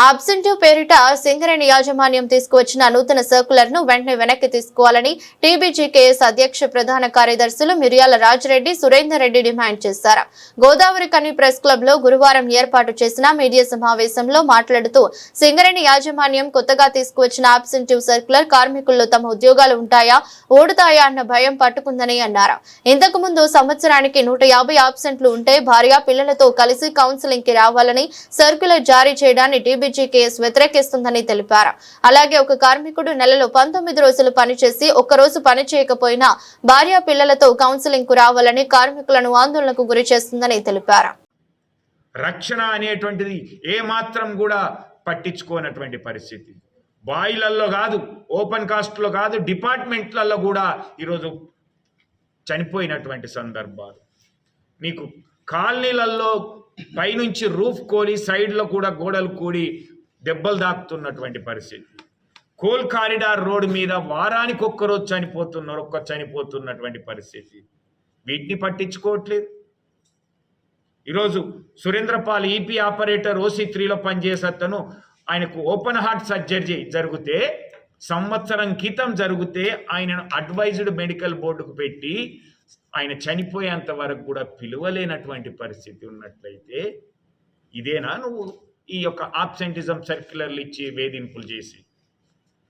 అబ్సెంటివ్ పేరిట సింగరేణి యాజమాన్యం తీసుకువచ్చిన నూతన సర్కులర్ను వెంటనే వెనక్కి తీసుకోవాలని టీబీజీకేఎస్ అధ్యక్ష ప్రధాన కార్యదర్శులు మిర్యాల రాజరెడ్డి సురేందర్ రెడ్డి డిమాండ్ చేశారు. గోదావరి కని ప్రెస్ క్లబ్లో గురువారం ఏర్పాటు చేసిన మీడియా సమావేశంలో మాట్లాడుతూ సింగరేణి యాజమాన్యం కొత్తగా తీసుకువచ్చిన అబ్సెంటివ్ సర్కులర్ కార్మికుల్లో తమ ఉద్యోగాలు ఉంటాయా ఓడుతాయా అన్న భయం పట్టుకుందని అన్నారు. ఇంతకు ముందు సంవత్సరానికి నూట యాభై ఆబ్సెంట్లు ఉంటే భార్య పిల్లలతో కలిసి కౌన్సిలింగ్కి రావాలని సర్కులర్ జారీ చేయడాన్ని టీబీజీకేఎస్ వ్యతిరేకిస్తుందని తెలిపారు. అలాగే ఒక కార్మికుడు నెలలో పంతొమ్మిది రోజులు పనిచేసి ఒక్కరోజు పని చేయకపోయినా భార్య పిల్లలతో కౌన్సిలింగ్కు రావాలని కార్మికులను ఆందోళనకు గురి చేస్తుందని తెలిపారు. రక్షణ అనేటువంటిది ఏ మాత్రం కూడా పట్టించుకోనటువంటి పరిస్థితి. బాయిలల్లో కాదు ఓపెన్ కాస్ట్లో కాదు డిపార్ట్మెంట్లలో కూడా ఈరోజు చనిపోయినటువంటి సందర్భాలు. మీకు కాలనీలలో పైనుంచి రూఫ్ కోలి సైడ్లో కూడా గోడలు కూడి దెబ్బలు దాకుతున్నటువంటి పరిస్థితి. కోల్ కారిడార్ రోడ్డు మీద వారానికి ఒక్కరోజు చనిపోతున్నారు ఒక్క చనిపోతున్నటువంటి పరిస్థితి. వీటిని పట్టించుకోవట్లేదు. ఈరోజు సురేంద్రపాల్ ఈపీ ఆపరేటర్ ఓసీ త్రీలో పనిచేసేతను ఆయనకు ఓపెన్ హార్ట్ సర్జరీ జరిగితే సంవత్సరం క్రితం జరిగితే ఆయనను అడ్వైజ్డ్ మెడికల్ బోర్డుకు పెట్టి ఆయన చనిపోయేంత వరకు కూడా పిలువలేనటువంటి పరిస్థితి ఉన్నట్లయితే ఇదేనా నువ్వు ఈ యొక్క ఆబ్సెంటిజం సర్క్యులర్లు ఇచ్చి వేధింపులు చేసి?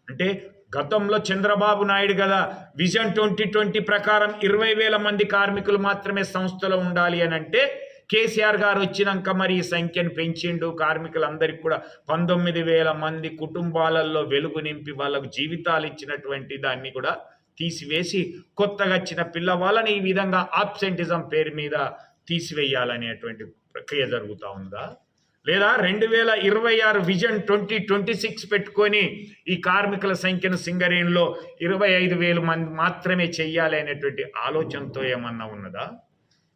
అంటే గతంలో చంద్రబాబు నాయుడు కదా విజన్ ట్వంటీ ట్వంటీ ప్రకారం ఇరవై వేల మంది కార్మికులు మాత్రమే సంస్థలో ఉండాలి అని అంటే కేసీఆర్ గారు వచ్చినాక మరి ఈ సంఖ్యను పెంచిండు. కార్మికులందరికీ కూడా పంతొమ్మిది వేల మంది కుటుంబాలలో వెలుగు నింపి వాళ్ళకు జీవితాలు ఇచ్చినటువంటి దాన్ని కూడా తీసివేసి కొత్తగా వచ్చిన పిల్లవాళ్ళని ఈ విధంగా ఆబ్సెంటిజం పేరు మీద తీసివేయాలనేటువంటి ప్రక్రియ జరుగుతూ ఉందా? లేదా రెండు వేల ఇరవై ఆరు విజన్ ట్వంటీ ట్వంటీ సిక్స్ పెట్టుకొని ఈ కార్మికుల సంఖ్యను సింగరేణిలో ఇరవై ఐదు వేలు మంది మాత్రమే చెయ్యాలి అనేటువంటి ఆలోచనతో ఏమన్నా ఉన్నదా?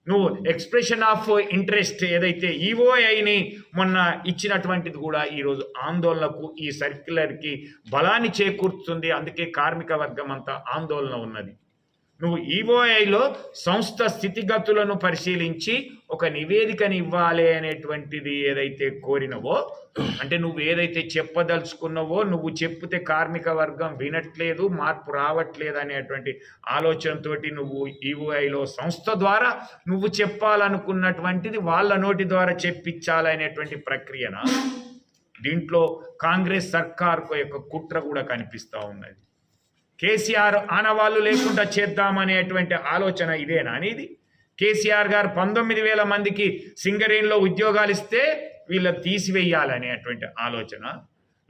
నువ్వు ఎక్స్ప్రెషన్ ఆఫ్ ఇంట్రెస్ట్ ఏదైతే ఈఓఐని మొన్న ఇచ్చినటువంటిది కూడా ఈరోజు ఆందోళనకు ఈ సర్క్యులర్కి బలాన్ని చేకూరుతుంది అందుకే కార్మిక వర్గం అంతా ఆందోళన ఉన్నది. నువ్వు ఈఓఐలో సంస్థ స్థితిగతులను పరిశీలించి ఒక నివేదికని ఇవ్వాలి అనేటువంటిది ఏదైతే కోరినవో అంటే నువ్వు ఏదైతే చెప్పదలుచుకున్నావో నువ్వు చెప్తే కార్మిక వర్గం వినట్లేదు మార్పు రావట్లేదు అనేటువంటి ఆలోచనతోటి నువ్వు ఈఓఐలో సంస్థ ద్వారా నువ్వు చెప్పాలనుకున్నటువంటిది వాళ్ళ నోటి ద్వారా చెప్పించాలనేటువంటి ప్రక్రియన? దీంట్లో కాంగ్రెస్ సర్కార్కు యొక్క కుట్ర కూడా కనిపిస్తూ ఉన్నది. కేసీఆర్ ఆనవాళ్ళు లేకుండా చేద్దామనేటువంటి ఆలోచన ఇదేనా అనేది కేసీఆర్ గారు పంతొమ్మిది వేల మందికి సింగరేణిలో ఉద్యోగాలు ఇస్తే వీళ్ళ తీసివేయాలనేటువంటి ఆలోచన.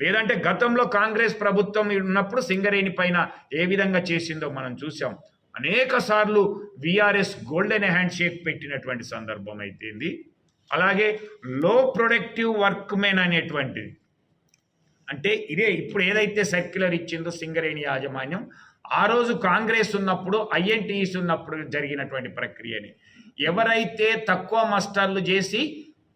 లేదంటే గతంలో కాంగ్రెస్ ప్రభుత్వం ఉన్నప్పుడు సింగరేణి పైన ఏ విధంగా చేసిందో మనం చూసాం అనేక సార్లు విఆర్ఎస్ గోల్డెన్ హ్యాండ్ షేక్ పెట్టినటువంటి సందర్భం అయితేంది. అలాగే లో ప్రొడక్టివ్ వర్క్ మెన్ అనేటువంటిది. అంటే ఇదే ఇప్పుడు ఏదైతే సర్క్యులర్ ఇచ్చిందో సింగరేణి యాజమాన్యం ఆ రోజు కాంగ్రెస్ ఉన్నప్పుడు ఐఎన్టీఈస్ ఉన్నప్పుడు జరిగినటువంటి ప్రక్రియని. ఎవరైతే తక్కువ మస్టర్లు చేసి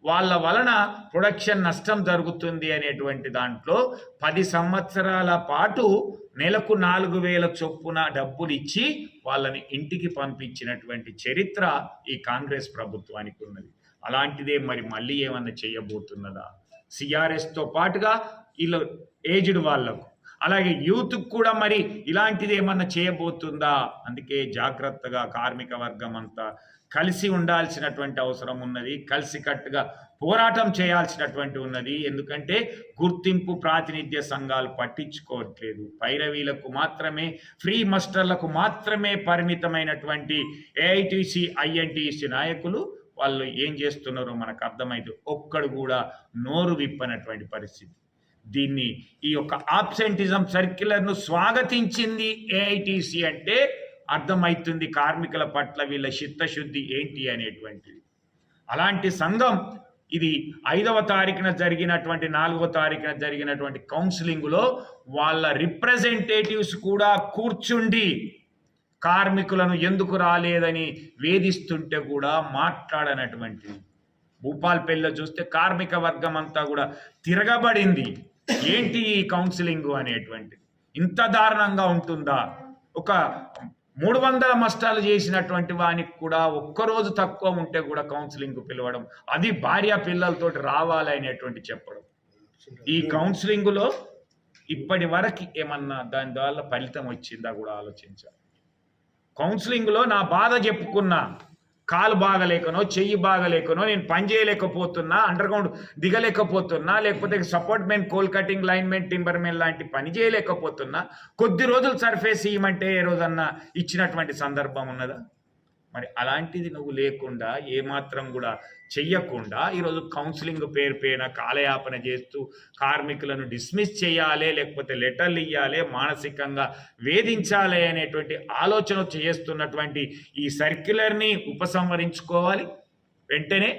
వాళ్ళ వలన ప్రొడక్షన్ నష్టం జరుగుతుంది అనేటువంటి దాంట్లో పది సంవత్సరాల పాటు నెలకు నాలుగు వేల చొప్పున డబ్బులు ఇచ్చి వాళ్ళని ఇంటికి పంపించినటువంటి చరిత్ర ఈ కాంగ్రెస్ ప్రభుత్వానికి ఉన్నది. అలాంటిదే మరి మళ్ళీ ఏమన్నా చేయబోతున్నదా? సిఆర్ఎస్తో పాటుగా వీళ్ళు ఏజ్డ్ వాళ్ళకు. అలాగే యూత్కు కూడా మరి ఇలాంటిది ఏమన్నా చేయబోతుందా? అందుకే జాగ్రత్తగా కార్మిక వర్గం అంతా కలిసి ఉండాల్సినటువంటి అవసరం ఉన్నది. కలిసికట్టుగా పోరాటం చేయాల్సినటువంటి ఉన్నది. ఎందుకంటే గుర్తింపు ప్రాతినిధ్య సంఘాలు పట్టించుకోవట్లేదు. పైరవీలకు మాత్రమే ఫ్రీ మస్టర్లకు మాత్రమే పరిమితమైనటువంటి ఏఐటిసి ఐఎన్టీసీ నాయకులు వాళ్ళు ఏం చేస్తున్నారో మనకు అర్థమైతే ఒక్కడు కూడా నోరు విప్పనటువంటి పరిస్థితి. దీన్ని ఈ యొక్క ఆబ్సెంటిజం సర్క్యులర్ను స్వాగతించింది ఏఐటిసి అంటే అర్థమవుతుంది కార్మికుల పట్ల వీళ్ళ చిత్తశుద్ధి ఏంటి అనేటువంటిది. అలాంటి సంఘం ఇది ఐదవ తారీఖున జరిగినటువంటి నాలుగవ తారీఖున జరిగినటువంటి కౌన్సిలింగ్లో వాళ్ళ రిప్రజెంటేటివ్స్ కూడా కూర్చుండి కార్మికులను ఎందుకు రాలేదని వేధిస్తుంటే కూడా మాట్లాడనటువంటిది. భూపాల్పల్లిలో చూస్తే కార్మిక వర్గం అంతా కూడా తిరగబడింది. ఏంటి ఈ కౌన్సిలింగ్ అనేటువంటిది? ఇంత దారుణంగా ఉంటుందా? ఒక మూడు వందల మస్టాలు చేసినటువంటి వానికి కూడా ఒక్కరోజు తక్కువ ఉంటే కూడా కౌన్సిలింగ్ పిలవడం అది భార్య పిల్లలతోటి రావాలి అనేటువంటి చెప్పడం. ఈ కౌన్సిలింగ్లో ఇప్పటి వరకు ఏమన్నా దాని ద్వారా ఫలితం వచ్చిందా కూడా ఆలోచించాలి. కౌన్సిలింగ్లో నా బాధ చెప్పుకున్నా. కాలు బాగలేకనో చెయ్యి బాగలేకనో నేను పని చేయలేకపోతున్నా అండర్గ్రౌండ్ దిగలేకపోతున్నా లేకపోతే సపోర్ట్ మెన్ కోల్ కటింగ్ లైన్మెంట్ టింబర్మెన్ లాంటి పని చేయలేకపోతున్నా. కొద్ది రోజులు సర్ఫేస్ ఇవ్వమంటే ఏ రోజన్నా ఇచ్చినటువంటి సందర్భం ఉన్నదా? మరి అలాంటిది నువ్వు లేకుండా ఏమాత్రం కూడా చెయ్యకుండా ఈరోజు కౌన్సిలింగ్ పేరు పైన కాలయాపన చేస్తూ కార్మికులను డిస్మిస్ చేయాలి లేకపోతే లెటర్లు ఇవ్వాలి మానసికంగా వేధించాలి అనేటువంటి ఆలోచన చేస్తున్నటువంటి ఈ సర్క్యులర్ని ఉపసంహరించుకోవాలి. వెంటనే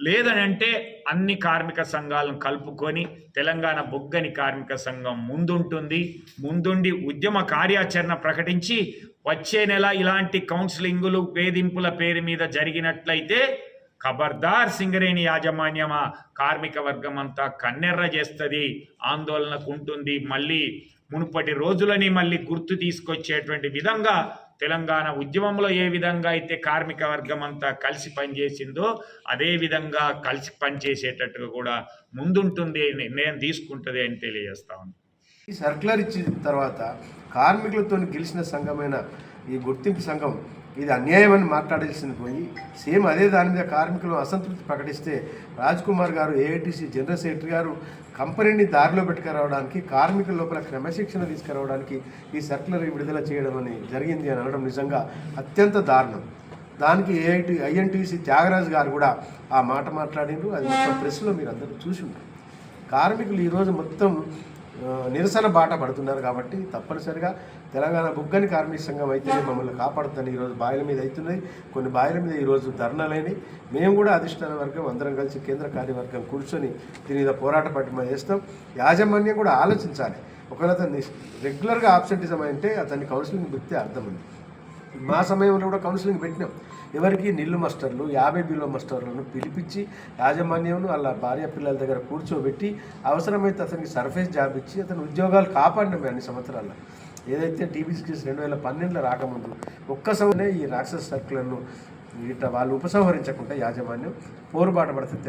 లేదనంటే అన్ని కార్మిక సంఘాలను కలుపుకొని తెలంగాణ బొగ్గని కార్మిక సంఘం ముందుంటుంది. ముందుండి ఉద్యమ కార్యాచరణ ప్రకటించి వచ్చే నెల ఇలాంటి కౌన్సిలింగులు వేధింపుల పేరు మీద జరిగినట్లయితే ఖబర్దార్ సింగరేణి యాజమాన్యమా? కార్మిక వర్గం అంతా కన్నెర్ర చేస్తుంది ఆందోళనకు ఉంటుంది మళ్ళీ మునుపటి రోజులని మళ్ళీ గుర్తు తీసుకొచ్చేటువంటి విధంగా తెలంగాణ ఉద్యమంలో ఏ విధంగా అయితే కార్మిక వర్గం అంతా కలిసి పనిచేసిందో అదే విధంగా కలిసి పనిచేసేటట్టుగా కూడా ముందుంటుంది నిర్ణయం తీసుకుంటుంది అని తెలియజేస్తా ఉంది ఈ సర్క్యులర్ ఇచ్చిన తర్వాత కార్మికులతో గెలిచిన సంఘమైన ఈ గుర్తింపు సంఘం ఇది అన్యాయమని మాట్లాడాల్సింది పోయి సేమ్ అదే దాని మీద కార్మికులు అసంతృప్తి ప్రకటిస్తే రాజ్ కుమార్ గారు ఏఐటీసీ జనరల్ సెక్రటరీ గారు కంపెనీని దారిలో పెట్టుకురావడానికి కార్మికుల లోపల క్రమశిక్షణ తీసుకురావడానికి ఈ సర్క్యులర్ విడుదల చేయడం అని జరిగింది అని అనడం నిజంగా అత్యంత దారుణం. దానికి ఏఐటి ఐఎన్టీసీ త్యాగరాజు గారు కూడా ఆ మాట మాట్లాడిండ్రు. అది మొత్తం ప్రెస్లో మీరు అందరూ చూసి ఉంటారు. కార్మికులు ఈరోజు మొత్తం నిరసన బాట పడుతున్నారు కాబట్టి తప్పనిసరిగా తెలంగాణ బుగ్గని కార్మిక సంఘం అయితే మమ్మల్ని కాపాడుతుంది ఈరోజు బాయిల మీద అవుతున్నాయి. కొన్ని బాయిల మీద ఈరోజు ధర్నాలైనవి. మేము కూడా అధిష్టాన వర్గం అందరం కలిసి కేంద్ర కార్యవర్గం కూర్చొని దీని మీద పోరాట పట్టిమ చేస్తాం. యాజమాన్యం కూడా ఆలోచించాలి. ఒకవేళ అతన్ని రెగ్యులర్గా ఆబ్సెంటిజం అంటే అతన్ని కౌన్సిలింగ్ పెడితే అర్థం ఉంది. మా సమయంలో కూడా కౌన్సిలింగ్ పెట్టినాం. ఎవరికి నిల్లు మాస్టర్లు యాభై బిలో మాస్టర్లను పిలిపించి యాజమాన్యంను అలా భార్య పిల్లల దగ్గర కూర్చోబెట్టి అవసరమైతే అతనికి సర్ఫేస్ జాబ్ ఇచ్చి అతని ఉద్యోగాలు కాపాడినవి అన్ని సంవత్సరాల్లో ఏదైతే టీవీ స్కిల్స్ రెండు వేల పన్నెండులో రాకముందు ఒక్క ఈ రాక్షస సర్కులను ఇట్లా వాళ్ళు ఉపసంహరించకుండా యాజమాన్యం పోరుబాటు పడుతుంది